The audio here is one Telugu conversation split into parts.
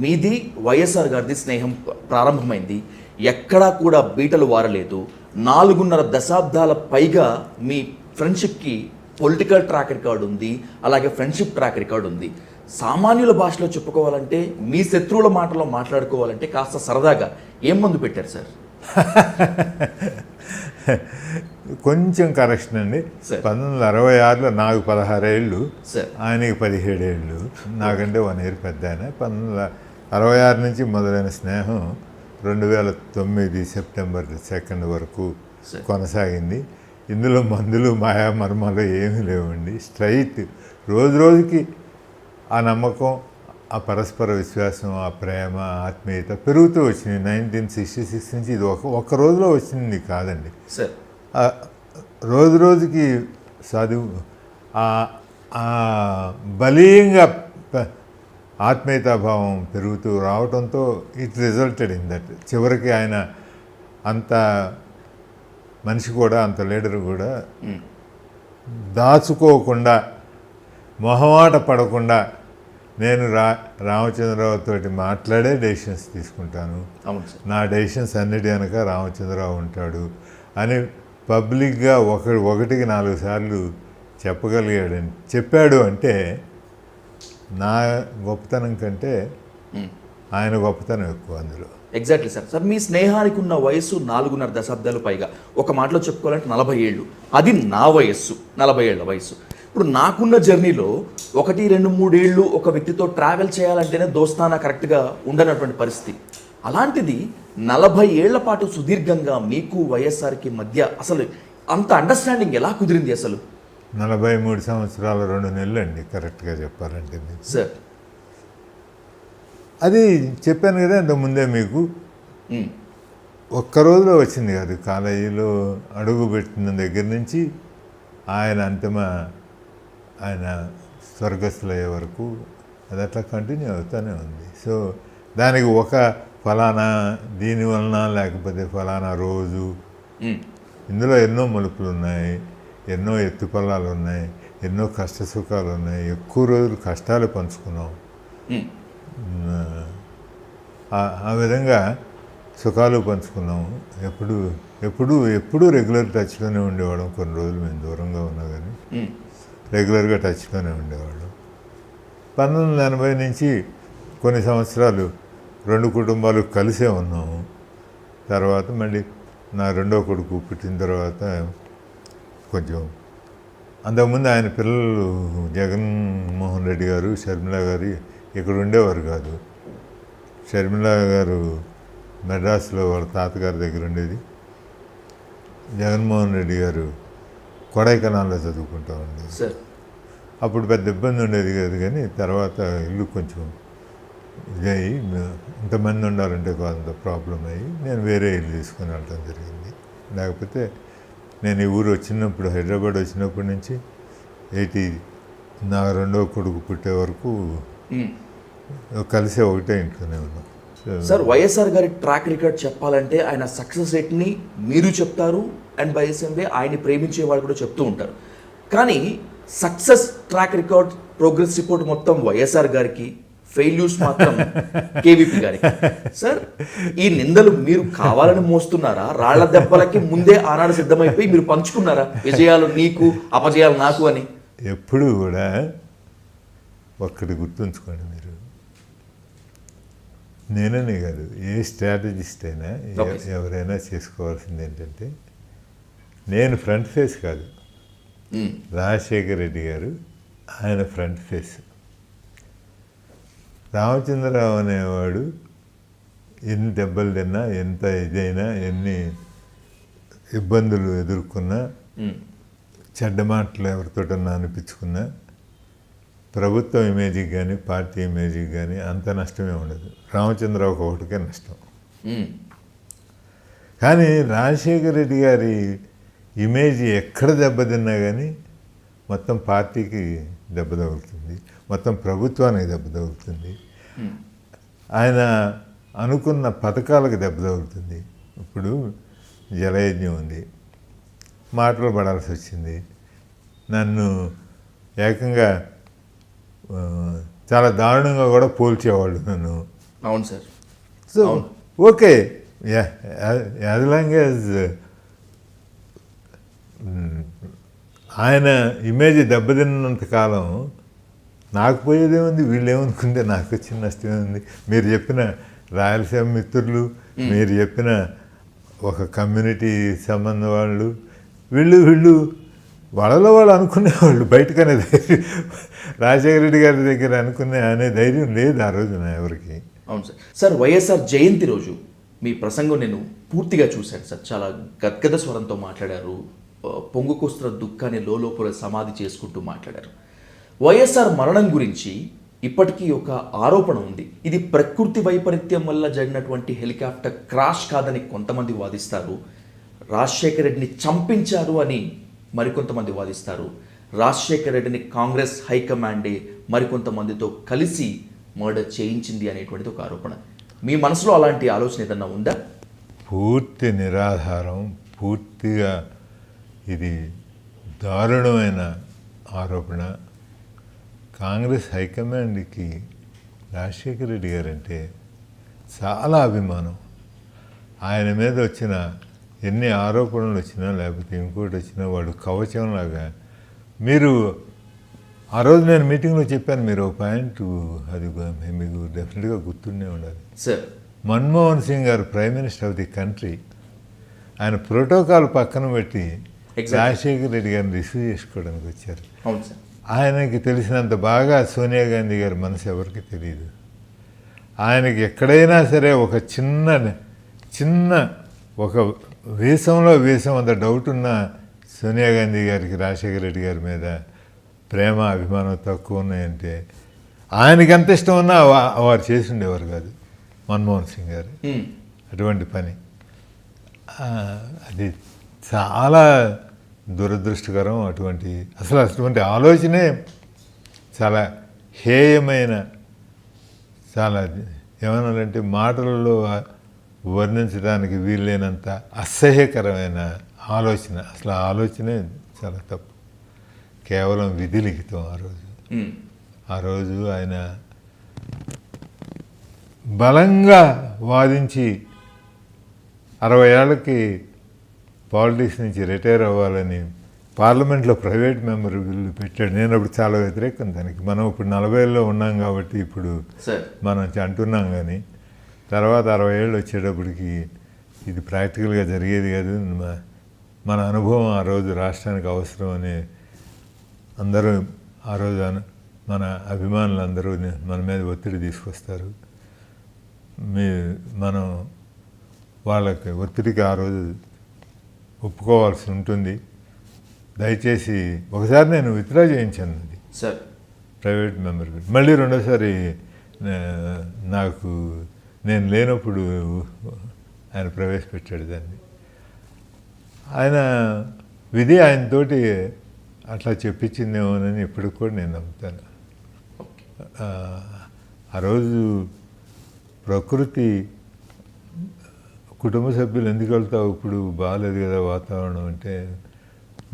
మీది వైఎస్ఆర్ గారిది స్నేహం ప్రారంభమైంది. ఎక్కడా కూడా బీటలు వారలేదు. నాలుగున్నర దశాబ్దాల పైగా మీ ఫ్రెండ్షిప్కి పొలిటికల్ ట్రాక్ రికార్డ్ ఉంది. అలాగే ఫ్రెండ్షిప్ ట్రాక్ రికార్డ్ ఉంది. సామాన్యుల భాషలో చెప్పుకోవాలంటే మీ శత్రువుల మాటలో మాట్లాడుకోవాలంటే కాస్త సరదాగా. ఏం మందు పెట్టారు సార్? కొంచెం కరెక్షన్ అండి. సరే. పంతొమ్మిది వందల అరవై ఆరులో నాకు పదహారేళ్ళు సార్. ఆయనకి పదిహేడేళ్ళు నాకంటే వన్ ఇయర్ పెద్ద ఆయన. పంతొమ్మిది వందల అరవై ఆరు నుంచి మొదలైన స్నేహం రెండు వేల తొమ్మిది సెప్టెంబర్ సెకండ్ వరకు. కొనసాగింది. ఇందులో మందులు మాయా మర్మాలు ఏమీ లేవండి. స్ట్రైట్ రోజు రోజుకి ఆ నమ్మకం ఆ పరస్పర విశ్వాసం ఆ ప్రేమ ఆత్మీయత పెరుగుతూ వచ్చింది నైన్టీన్ సిక్స్టీ సిక్స్ నుంచి ఇది ఒక ఒక్క రోజులో వచ్చింది కాదండి. రోజు రోజుకి చదువు బలీయంగా ఆత్మీయతాభావం పెరుగుతూ రావడంతో ఇట్ రిజల్టెడ్ ఇన్ దట్ చివరికి ఆయన అంత మనిషి కూడా అంత లీడర్ కూడా మ్. దాచుకోకుండా మొహమాట పడకుండా నేను రా రామచంద్రరావు తోటి మాట్లాడే డెసిషన్స్ తీసుకుంటాను. నా డెసిషన్స్ అన్నిటి వెనక రామచంద్రరావు ఉంటాడు అని పబ్లిక్గా ఒక ఒకటికి నాలుగు సార్లు చెప్పగలిగాడని చెప్పాడు అంటే నా గొప్పతనం కంటే. ఆయన గొప్పతనం ఎక్కువ అందులో. ఎగ్జాక్ట్లీ సార్ సార్ మీ స్నేహానికి ఉన్న వయస్సు నాలుగున్నర దశాబ్దాలు పైగా. ఒక మాటలో చెప్పుకోవాలంటే నలభై ఏళ్ళు. అది నా వయస్సు నలభై ఏళ్ళ వయస్సు. ఇప్పుడు నాకున్న జర్నీలో ఒకటి రెండు మూడేళ్ళు ఒక వ్యక్తితో ట్రావెల్ చేయాలంటేనే దోస్తానా కరెక్ట్గా ఉండనటువంటి పరిస్థితి. అలాంటిది నలభై ఏళ్ళ పాటు సుదీర్ఘంగా మీకు వైఎస్ఆర్కి మధ్య అసలు అంత అండర్స్టాండింగ్ ఎలా కుదిరింది అసలు? నలభై మూడు సంవత్సరాల రెండు నెలలు అండి కరెక్ట్గా చెప్పాలంటే సార్. అది చెప్పాను కదా ఇంత ముందే మీకు. ఒక్క రోజులో వచ్చింది కాదు కాలేజీలో అడుగు పెట్టిన దగ్గర నుంచి ఆయన అంతిమ ఆయన స్వర్గస్థులయ్యే వరకు అది అట్లా కంటిన్యూ అవుతూనే ఉంది. సో దానికి ఒక ఫలానా దీని వలన లేకపోతే ఫలానా రోజు. ఇందులో ఎన్నో మలుపులు ఉన్నాయి ఎన్నో ఎత్తుపల్లాలు ఉన్నాయి ఎన్నో కష్ట సుఖాలు ఉన్నాయి ఎక్కువ రోజులు కష్టాలు పంచుకున్నాం. ఆ- విధంగా సుఖాలు పంచుకున్నాము ఎప్పుడు ఎప్పుడు ఎప్పుడూ రెగ్యులర్ టచ్లోనే ఉండేవాళ్ళం. కొన్ని రోజులు మేము దూరంగా ఉన్నా కానీ. రెగ్యులర్గా టచ్లోనే ఉండేవాళ్ళం. పంతొమ్మిది వందల ఎనభై నుంచి కొన్ని సంవత్సరాలు రెండు కుటుంబాలు కలిసే ఉన్నాము. తర్వాత మళ్ళీ నా రెండో కొడుకు పుట్టిన తర్వాత కొంచెం. అంతకుముందు ఆయన పిల్లలు జగన్మోహన్ రెడ్డి గారు షర్మిల గారు ఇక్కడ ఉండేవారు కాదు. షర్మిల గారు మెడ్రాస్లో వాళ్ళ తాతగారి దగ్గర ఉండేది. జగన్మోహన్ రెడ్డి గారు కొడైకెనాల్లో చదువుకుంటా ఉండేది. సార్. అప్పుడు పెద్ద ఇబ్బంది ఉండేది కాదు కానీ తర్వాత ఇల్లు కొంచెం ఇదయ్యి ఇంతమంది ఉండాలంటే కొంత ప్రాబ్లం అయ్యి నేను వేరే ఇల్లు తీసుకొని వెళ్ళడం జరిగింది. లేకపోతే నేను ఈ ఊరు వచ్చినప్పుడు హైదరాబాద్ వచ్చినప్పటి నుంచి ఎయిటీ నా రెండో కొడుకు పుట్టే వరకు. కలిసే ఒకటే ఇంట్లోనే ఉన్నాం సార్ వైఎస్ఆర్ గారి ట్రాక్ రికార్డ్ చెప్పాలంటే ఆయన సక్సెస్ రేట్ని మీరు చెప్తారు అండ్ బై సేమ్ వే ఆయన్ని ప్రేమించే వాళ్ళు కూడా చెప్తూ ఉంటారు కానీ success track record progress report మొత్తం వైఎస్ఆర్ గారికి ఫెయిల్యూర్స్ మాత్రం కేవీపీ గారికి. సార్ ఈ నిందలు మీరు కావాలని మోస్తున్నారా? రాళ్ళ దెబ్బలకి ముందే ఆనాడు సిద్ధమైపోయి మీరు పంచుకున్నారా? విజయాలు నీకు అపజయాలు నాకు అని. ఎప్పుడు కూడా ఒక్కటి గుర్తుంచుకోండి మీరు. నేననే కాదు ఏ స్ట్రాటజిస్ట్ అయినా. ఎవరైనా చేసుకోవాల్సింది ఏంటంటే నేను ఫ్రంట్ ఫేస్ కాదు. మ్, రాజశేఖర్ రెడ్డి గారు ఆయన ఫ్రంట్ ఫేస్. రామచంద్రరావు అనేవాడు ఎన్ని దెబ్బలు తిన్నా ఎంత ఇదైనా ఎన్ని ఇబ్బందులు ఎదుర్కొన్నా చెడ్డ మాటలు ఎవరితోటన్నా అనిపించుకున్నా ప్రభుత్వం ఇమేజ్కి కానీ పార్టీ ఇమేజ్కి కానీ అంత నష్టమే ఉండదు. రామచంద్రరావుకి ఒకటికే నష్టం. కానీ రాజశేఖర రెడ్డి గారి ఇమేజ్ ఎక్కడ దెబ్బతిన్నా కానీ మొత్తం పార్టీకి దెబ్బ తగులుతుంది. మొత్తం ప్రభుత్వానికి దెబ్బ తగులుతుంది. ఆయన అనుకున్న పథకాలకు దెబ్బ తగులుతుంది. ఇప్పుడు జలయజ్ఞం ఉంది. మాటలు పడాల్సి వచ్చింది. నన్ను ఏకంగా చాలా దారుణంగా కూడా పోల్చేవాళ్ళు నన్ను. అవును sir. So. Okay. As long as ఆయన ఇమేజ్ దెబ్బతిన్నంత కాలం నాకు పోయేదే ఉంది వీళ్ళు ఏమనుకుంటే నాకు వచ్చిన నష్టమే ఉంది. మీరు చెప్పిన రాయలసీమ మిత్రులు మీరు చెప్పిన ఒక కమ్యూనిటీ సంబంధం వాళ్ళు వీళ్ళు వీళ్ళు వాళ్ళలో వాళ్ళు అనుకునేవాళ్ళు బయటకనే ధైర్యం. రాజశేఖర రెడ్డి గారి దగ్గర అనుకునే అనే ధైర్యం లేదు ఆ రోజున ఎవరికి. అవును సార్. సార్ వైఎస్ఆర్ జయంతి రోజు మీ ప్రసంగం నేను పూర్తిగా చూశాను సార్. చాలా గద్గద స్వరంతో మాట్లాడారు. పొంగుకొస్తున్న దుఃఖాన్ని లోపల సమాధి చేసుకుంటూ మాట్లాడారు. వైఎస్ఆర్ మరణం గురించి ఇప్పటికీ ఒక ఆరోపణ ఉంది. ఇది ప్రకృతి వైపరీత్యం వల్ల జరిగినటువంటి హెలికాప్టర్ క్రాష్ కాదని కొంతమంది వాదిస్తారు. రాజశేఖర రెడ్డిని చంపించారు అని మరికొంతమంది వాదిస్తారు. రాజశేఖర రెడ్డిని కాంగ్రెస్ హైకమాండే మరికొంతమందితో కలిసి మర్డర్ చేయించింది అనేటువంటిది ఒక ఆరోపణ. మీ మనసులో అలాంటి ఆలోచన ఏదన్నా ఉందా? పూర్తి నిరాధారం పూర్తిగా ఇది దారుణమైన ఆరోపణ. కాంగ్రెస్ హైకమాండ్కి రాజశేఖర రెడ్డి గారంటే చాలా అభిమానం. ఆయన మీద వచ్చిన ఎన్ని ఆరోపణలు వచ్చినా లేకపోతే ఇంకోటి వచ్చినా వాడు కవచంలాగా మీరు ఆ రోజు నేను మీటింగ్లో చెప్పాను మీరు ఒక పాయింట్ అది మీకు డెఫినెట్గా గుర్తుండే ఉండాలి. Sir. Manmohan Singh garu prime minister of the country. ఆయన ప్రోటోకాల్ పక్కన పెట్టి. రాజశేఖర్ రెడ్డి గారిని రిసీవ్ చేసుకోవడానికి వచ్చారు. అవును సార్. ఆయనకి తెలిసినంత బాగా సోనియా గాంధీ గారి మనసు ఎవరికి తెలియదు. ఆయనకి ఎక్కడైనా సరే ఒక చిన్న చిన్న ఒక వేషంలో వేషం అంత డౌట్ ఉన్న సోనియా గాంధీ గారికి రాజశేఖర రెడ్డి గారి మీద ప్రేమ అభిమానం తక్కువ ఉన్నాయంటే ఆయనకి ఎంత ఇష్టం ఉన్నా వా- వారు చేసి ఉండేవారు కాదు మన్మోహన్ సింగ్ గారు. అటువంటి పని. అది చాలా దురదృష్టకరం. అటువంటి అసలు అటువంటి ఆలోచనే చాలా హేయమైన చాలా ఏమన్నారంటే మాటలలో వర్ణించడానికి వీల్లేనంత అసహ్యకరమైన ఆలోచన. అసలు ఆ ఆలోచనే చాలా తప్పు. కేవలం విధి లిఖితం ఆ రోజు. ఆ రోజు ఆయన బలంగా వాదించి అరవై ఏళ్ళకి పాలిటిక్స్ నుంచి రిటైర్ అవ్వాలని పార్లమెంట్లో ప్రైవేట్ మెంబర్ బిల్లు పెట్టాడు. నేను అప్పుడు చాలా వ్యతిరేకం దానికి. మనం ఇప్పుడు నలభైలో ఉన్నాం కాబట్టి ఇప్పుడు మనం అంటున్నాం కానీ తర్వాత అరవై ఏళ్ళు వచ్చేటప్పటికి ఇది ప్రాక్టికల్గా జరిగేది కాదు. మ- మన అనుభవం ఆ రోజు రాష్ట్రానికి అవసరం అని అందరూ ఆ రోజు అను మన అభిమానులు అందరూ మన మీద ఒత్తిడి తీసుకొస్తారు. మీ మనం వాళ్ళకి ఒత్తిడికి ఆ రోజు ఒప్పుకోవాల్సి ఉంటుంది. దయచేసి ఒకసారి నేను విత్డ్రా చేయించాను అది. సార్. ప్రైవేట్ మెంబర్ మళ్ళీ రెండోసారి నాకు నేను లేనప్పుడు ఆయన ప్రవేశపెట్టాడు దాన్ని. ఆయన విధి ఆయనతోటి అట్లా చెప్పించిందేమోనని ఇప్పటికి కూడా నేను నమ్ముతాను. ఆ రోజు ప్రకృతి కుటుంబ సభ్యులు ఎందుకు వెళ్తావు ఇప్పుడు బాగాలేదు కదా వాతావరణం అంటే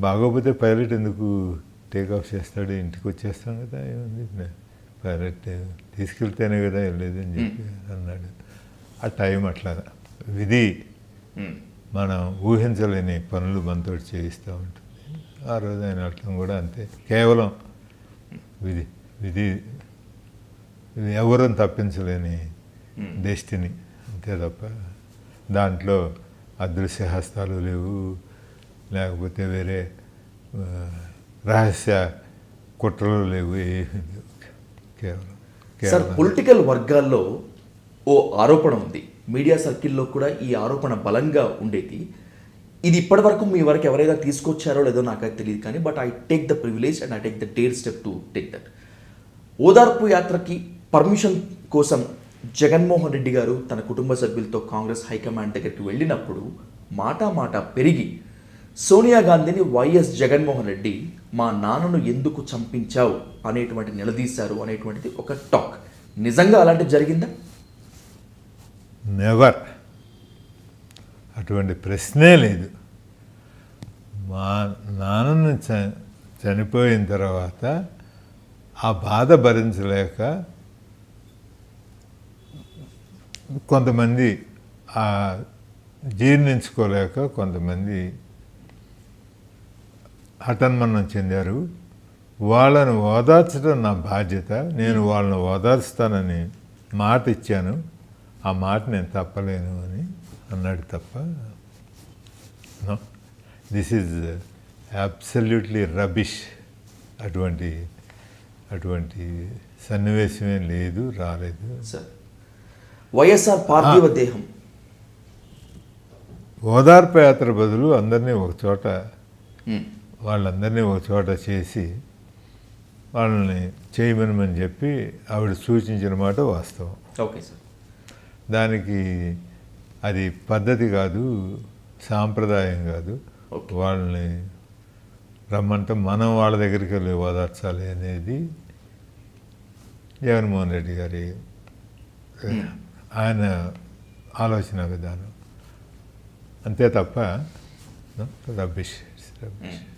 బాగోపోతే పైలట్ ఎందుకు టేక్ ఆఫ్ చేస్తాడు? ఇంటికి వచ్చేస్తాం కదా ఏముంది? పైలట్ తీసుకెళ్తేనే కదా వెళ్ళేది అని చెప్పి అన్నాడు. ఆ టైం అట్లా విధి మనం ఊహించలేని పనులు మనతో చేయిస్తూ ఉంటుంది. ఆ రోజు ఆయన వెళ్ళటం కూడా అంతే. కేవలం విధి విధి ఎవరూ తప్పించలేని డెస్టినీ అంతే తప్ప దాంట్లో అదృశ్య హస్తాలు లేవు లేకపోతే వేరే రహస్య కుట్రలు లేవు కేవలం సార్ పొలిటికల్ వర్గాల్లో ఓ ఆరోపణ ఉంది. మీడియా సర్కిల్లో కూడా ఈ ఆరోపణ బలంగా ఉండేది. ఇది ఇప్పటివరకు మీ వరకు ఎవరైనా తీసుకొచ్చారో లేదో నాకైతే తెలియదు కానీ but I take the privilege and I take the dare step to take that. ఓదార్పు యాత్రకి పర్మిషన్ కోసం జగన్మోహన్ రెడ్డి గారు తన కుటుంబ సభ్యులతో కాంగ్రెస్ హైకమాండ్ దగ్గరికి వెళ్ళినప్పుడు మాట మాట పెరిగి సోనియా గాంధీని వైఎస్ జగన్మోహన్ రెడ్డి మా నాన్నను ఎందుకు చంపించావు? అనేటువంటి నిలదీశారు అనేటువంటిది ఒక టాక్. నిజంగా అలాంటిది జరిగిందా? నెవర్ అటువంటి ప్రశ్నే లేదు. మా నాన్నను చ చనిపోయిన తర్వాత ఆ బాధ భరించలేక కొంతమంది ఆ జీర్ణించుకోలేక కొంతమంది హఠన్మన్నం చెందారు. వాళ్ళని ఓదార్చడం నా బాధ్యత. నేను వాళ్ళని ఓదార్స్తానని మాట ఇచ్చాను. ఆ మాట నేను తప్పలేను అని అన్నాడు తప్ప దిస్ ఈజ్ అబ్సల్యూట్లీ రబిష్ అటువంటి అటువంటి సన్నివేశమే లేదు రాలేదు. సార్ వైఎస్ఆర్ పార్థివ దేహం. ఓదార్పు యాత్ర బదులు అందరినీ ఒక చోట. వాళ్ళందరినీ ఒక చోట చేసి వాళ్ళని చేయమనమని చెప్పి ఆవిడ సూచించిన మాట వాస్తవం. Okay sir. దానికి అది పద్ధతి కాదు సాంప్రదాయం కాదు. వాళ్ళని రమ్మంటే మనం వాళ్ళ దగ్గరికి వెళ్ళి ఓదార్చాలి అనేది జగన్మోహన్ రెడ్డి గారి ఆయన ఆలోచన విధానం. అంతే తప్ప రబ్బిష్ రబ్బిష్ hmm.